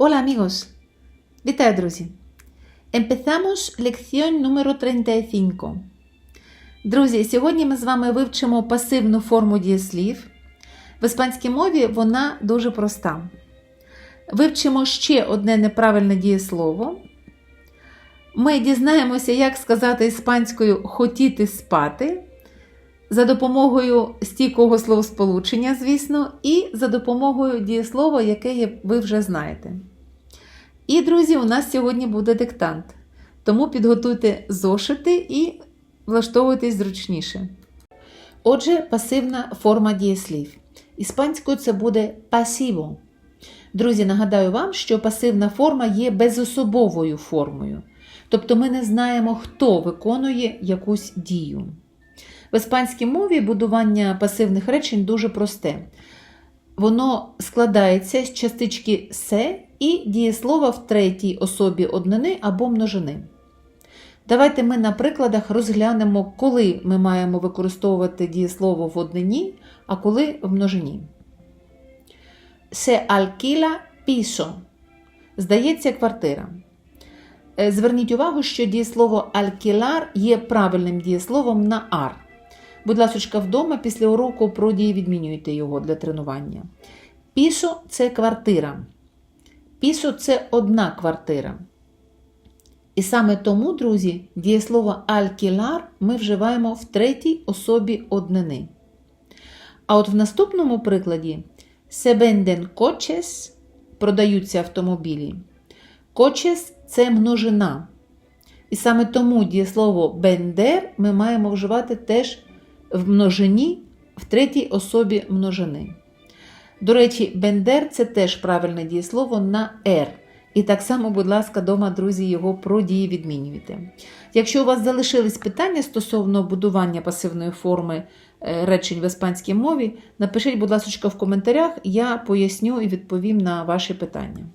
Hola amigos! Вітаю, друзі! Empezamos lección número 35. Друзі, сьогодні ми з вами вивчимо пасивну форму дієслів. В іспанській мові вона дуже проста. Вивчимо ще одне неправильне дієслово. Ми дізнаємося, як сказати іспанською хотіти спати за допомогою стійкого словосполучення, звісно, і за допомогою дієслова, яке ви вже знаєте. І, друзі, у нас сьогодні буде диктант. Тому підготуйте зошити і влаштовуйтесь зручніше. Отже, пасивна форма дієслів. Іспанською це буде пасіво. Друзі, нагадаю вам, що пасивна форма є безособовою формою. Тобто ми не знаємо, хто виконує якусь дію. В іспанській мові будування пасивних речень дуже просте. Воно складається з частички се і дієслова в третій особі однини або множини. Давайте ми на прикладах розглянемо, коли ми маємо використовувати дієслово в однині, а коли в множині. Se alquila piso. Здається, квартира. Е, Зверніть увагу, що дієслово alquilar є правильним дієсловом на ар. Будь ласка, вдома після уроку про дії відмінюйте його для тренування. Пісо це квартира. Пісо це одна квартира. І саме тому, друзі, дієслово alquilar ми вживаємо в третій особі однини. А от в наступному прикладі venden coches – продаються автомобілі. Coches – це множина. І саме тому дієслово бендер ми маємо вживати теж в множині в третій особі множини. До речі, бендер це теж правильне дієслово на «р». І так само, будь ласка, дома, друзі, його про дії відмінюйте. Якщо у вас залишились питання стосовно будування пасивної форми е, речень в іспанській мові, напишіть, будь ласка, в коментарях, я поясню і відповім на ваші питання.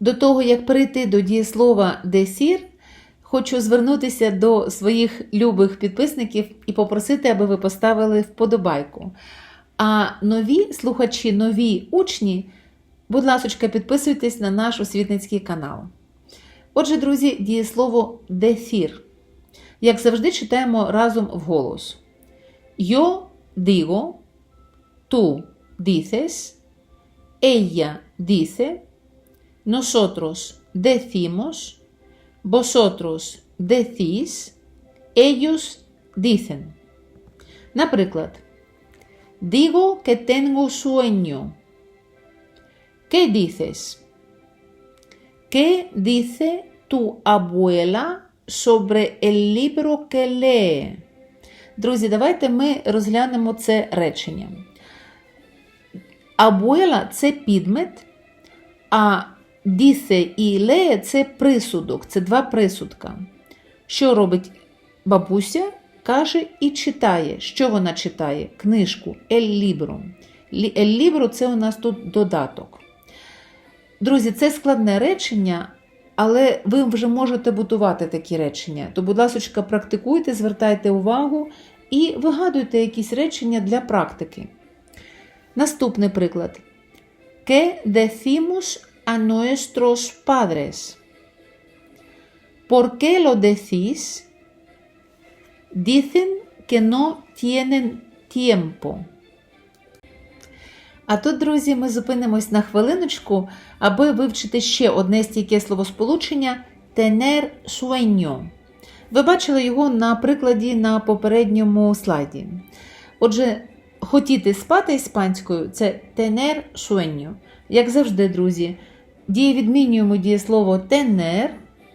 До того, як перейти до дієслова decir, хочу звернутися до своїх любих підписників і попросити, аби ви поставили вподобайку. А нові слухачі, нові учні, будь ласка, підписуйтесь на наш освітницький канал. Отже, друзі, дієслово decir. Як завжди, читаємо разом вголос. Yo digo, tú dices, ella dice, nosotros decimos, vosotros decís, ellos dicen. Наприклад, digo que tengo sueño. ¿Qué dices? ¿Qué dice tu abuela sobre el libro que lee? Друзі, давайте ми розглянемо це речення. Абуела це підмет, а дісе і леє це присудок, це два присудка. Що робить бабуся? Каже і читає. Що вона читає? Книжку Ель Лібро. Ель Лібро це у нас тут додаток. Друзі, це складне речення, але ви вже можете будувати такі речення. То, будь ласка, практикуйте, звертайте увагу і вигадуйте якісь речення для практики. Наступний приклад. ¿Qué decimos a nuestros padres? ¿Por qué lo decís? Dicen que no tienen tiempo. А тут, друзі, ми зупинимось на хвилиночку, аби вивчити ще одне стійке словосполучення tener sueño. Ви бачили його на прикладі на попередньому слайді. Отже, хотіти спати іспанською це tener sueño. Як завжди, друзі, дієвідмінюємо дієслово tener,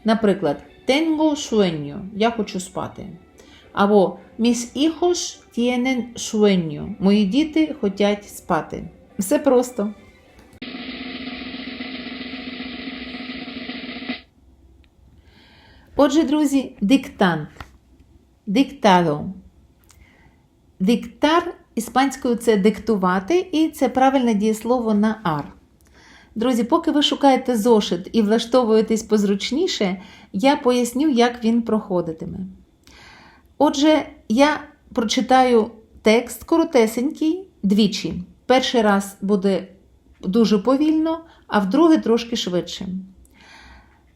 наприклад, tengo sueño, я хочу спати. Або mis hijos tienen sueño, мої діти хочуть спати. Все просто. Отже, друзі, диктант. Диктадо. Диктар іспанською це диктувати, і це правильне дієслово на ар. Друзі, поки ви шукаєте зошит і влаштовуєтесь позручніше, я поясню, як він проходитиме. Отже, я прочитаю текст коротесенький двічі. Перший раз буде дуже повільно, а вдруге трошки швидше.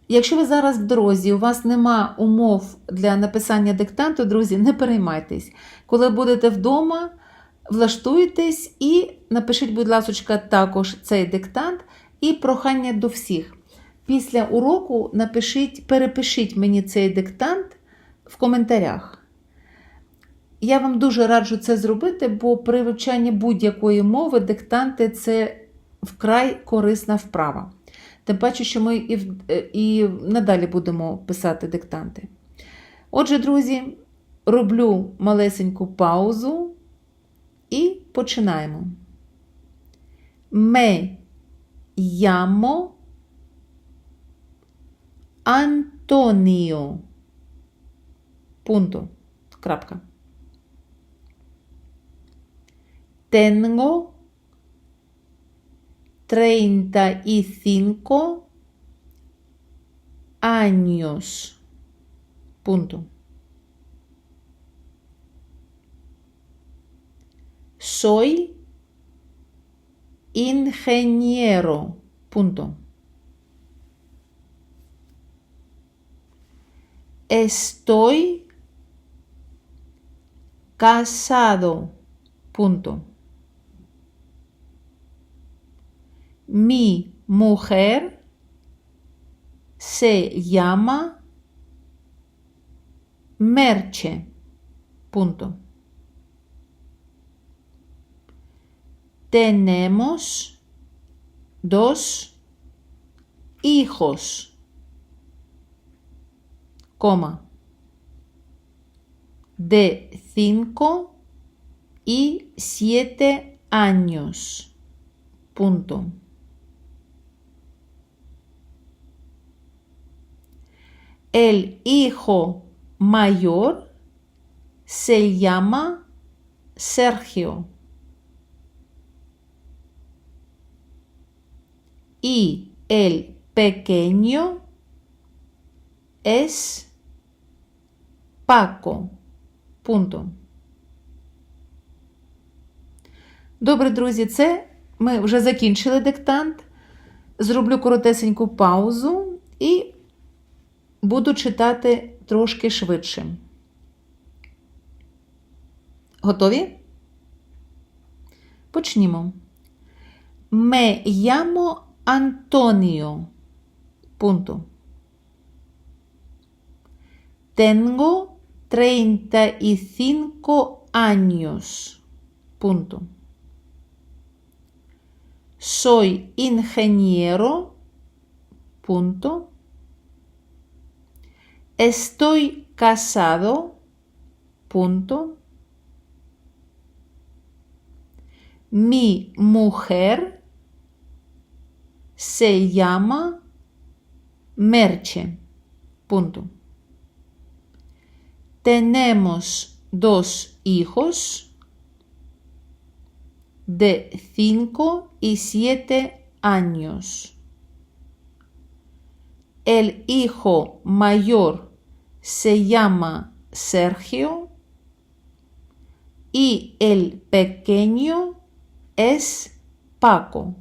Якщо ви зараз в дорозі, у вас нема умов для написання диктанту, друзі, не переймайтесь. Коли будете вдома, влаштуйтесь і напишіть, будь ласка, також цей диктант і прохання до всіх. Після уроку напишіть, перепишіть мені цей диктант в коментарях. Я вам дуже раджу це зробити, бо при вивчанні будь-якої мови диктанти це вкрай корисна вправа. Тим паче, що ми і, е, і надалі будемо писати диктанти. Отже, друзі, роблю малесеньку паузу і починаємо. Ме llamo Antonio. Punto. Крапка. Tengo 35 años. Punto. Soy ingeniero. Punto. Estoy casado. Punto. Mi mujer se llama Merche. Tenemos dos hijos. De cinco y siete años. El hijo mayor se llama Sergio. Y el pequeño es Paco. Пункто. Добре, друзі, це ми вже закінчили диктант. Зроблю коротесеньку паузу і буду читати трошки швидше. Готові? Почнімо. Me llamo Antonio. Punto. Tengo 35 años. Punto. Soy ingeniero. Punto. Estoy casado. Mi mujer se llama Merche. Tenemos dos hijos de 5 y 7 años. El hijo mayor se llama Sergio y el pequeño es Paco.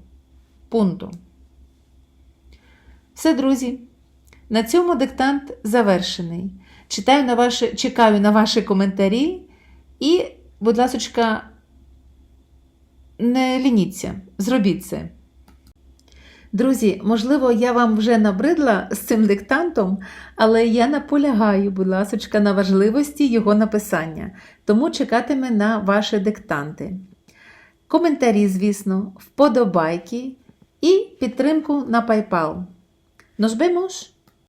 Пункто. Все, друзі. На цьому диктант завершений. Читаю на ваші, чекаю на ваші коментарі і, будь ласка, не лініться, зробіть це. Друзі, можливо, я вам вже набридла з цим диктантом, але я наполягаю, будь ласка, на важливості його написання, тому чекатиме на ваші диктанти. Коментарі, звісно, вподобайки і підтримку на PayPal. Nos vemos!